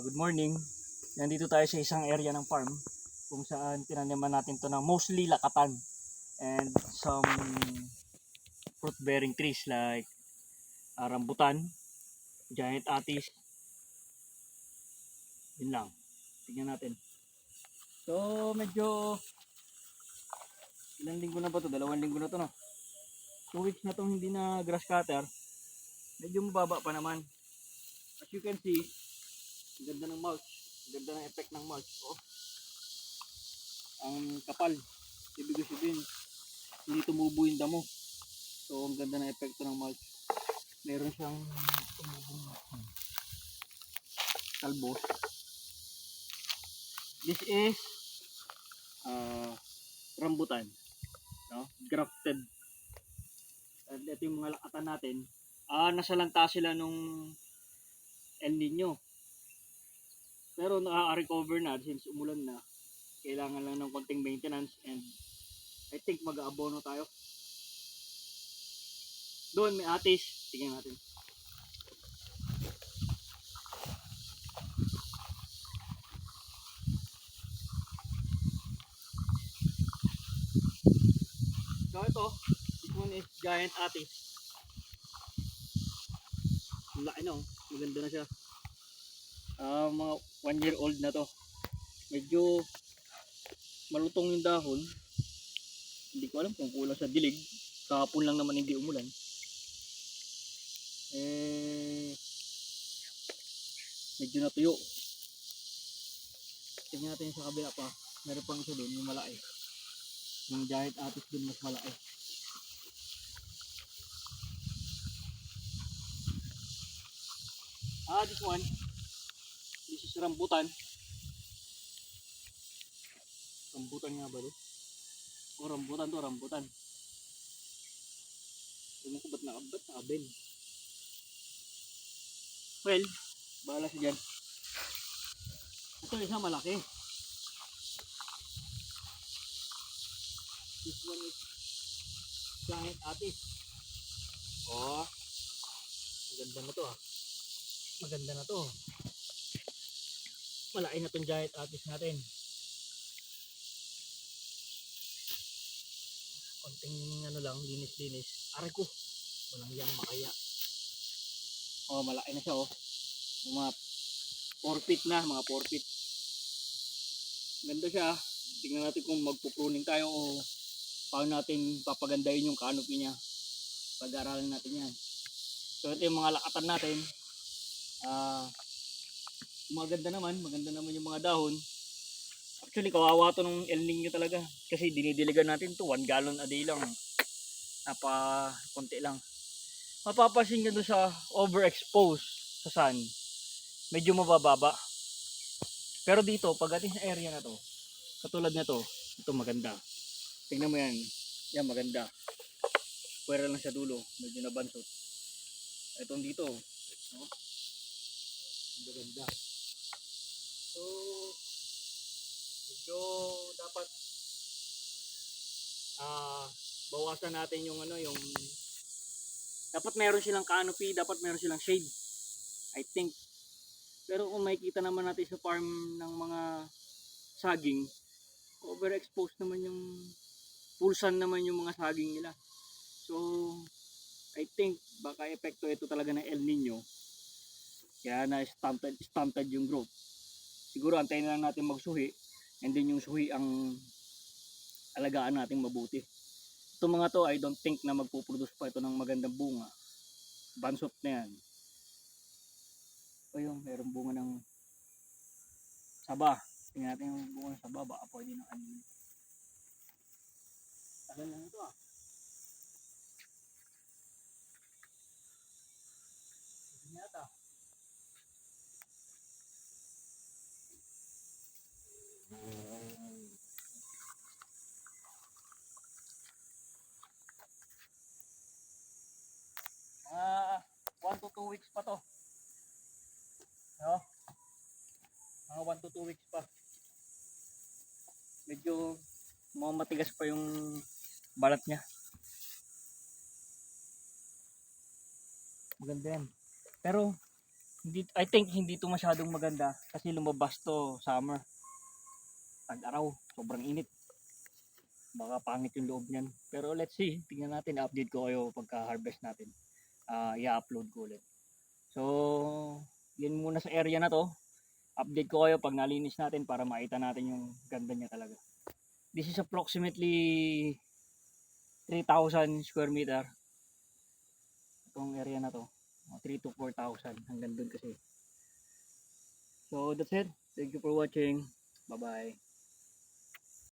Ah, good morning. Nandito tayo sa isang area ng farm kung saan tinaniman natin to ng mostly lakatan and some fruit bearing trees like rambutan, giant atis. Yun lang. Tingnan natin. So medyo ilang linggo na ba to? Dalawang linggo na to no? Two weeks na tong hindi na grass cutter. Medyo mababa pa naman. As you can see, ganda ng mulch. Ganda ng effect ng mulch. Oh. Ang kapal. Ibig sabihin, hindi tumubo yung damo. So, ang ganda ng epekto ng mulch. Meron siyang tumubong talbos. This is uh, rambutan. No? Grafted. At ito yung mga lakatan natin. Ah, nasalanta sila nung El Nino. Pero nakaka-recover na since umulan na. Kailangan lang ng konting maintenance and I think mag-aabono tayo. Doon may atis. Tingnan natin. So ito, this one is giant atis. Ang laki na oh. Maganda na siya. Ah, mga one year old na to. Medyo malutong yung dahon. Hindi ko alam kung kulang sa dilig. Kahapon lang naman hindi umulan. Eh, medyo natuyo. Tingnan natin sa kabila pa. Meron pang isa doon, yung malaki. Yung giant atis doon mas malaki. Ah, this one. Rambutan. Rambutan nga ba to? Oh, rambutan to, rambutan. Ewan ko ba't nakabat? Nakabel. Well, bahala siya dyan. Ito isa malaki. This one is giant atis. Oh, maganda na to ah maganda na to. Malaki na tong giant atis natin. Konting ano lang, linis-linis. Aray ko, walang yang makaya. Oh, malaki na siya oh. Mga 4 feet na, mga 4 feet. Ganda siya. ah. Tingnan natin kung magpupruning tayo o paano natin papagandahin yung canopy niya. Pag-aralan natin yan. So ito yung mga lakatan natin ah maganda naman, maganda naman yung mga dahon. Actually, kawawa to nung El Nino talaga. Kasi dinidiligan natin to, 1 gallon a day lang. Napa, konti lang. Mapapasin doon sa overexpose sa sun. Medyo mabababa. Pero dito, pagdating sa area na to, katulad na to, ito maganda. Tingnan mo yan. Yan, maganda. Pwera lang sa dulo, medyo nabansot. Itong dito, no? maganda. So, medyo dapat ah bawasan natin yung ano, yung dapat meron silang canopy, dapat meron silang shade. I think. Pero kung makikita naman natin sa farm ng mga saging, overexposed naman yung pulsan naman yung mga saging nila. So, I think baka epekto ito talaga ng El Nino kaya na stunted, stunted yung growth. Siguro antayin na lang natin magsuhi and then yung suhi ang alagaan natin mabuti. Itong mga to I don't think na magpuproduce pa ito ng magandang bunga. Bansot na yan. O yung meron bunga ng saba. Tingnan natin yung bunga ng saba. Baka pwede ng ano. Tagal lang ito ah. Hindi yata. Mga 1 to 2 weeks pa to. No? Mga 1 to 2 weeks pa. Medyo mga matigas pa yung balat niya. Maganda yan. Pero Hindi, I think hindi to masyadong maganda kasi lumabas to summer. Tag-araw, sobrang init. Baka pangit yung loob niyan. Pero let's see, tingnan natin, update ko kayo pagka-harvest natin. Ah, i-upload ko ulit. So, yun muna sa area na to. Update ko kayo pag nalinis natin para makita natin yung ganda niya talaga. This is approximately 3,000 square meter. Itong area na to. Mga 3 to 4,000 hanggang doon kasi. So that's it. Thank you for watching. Bye bye.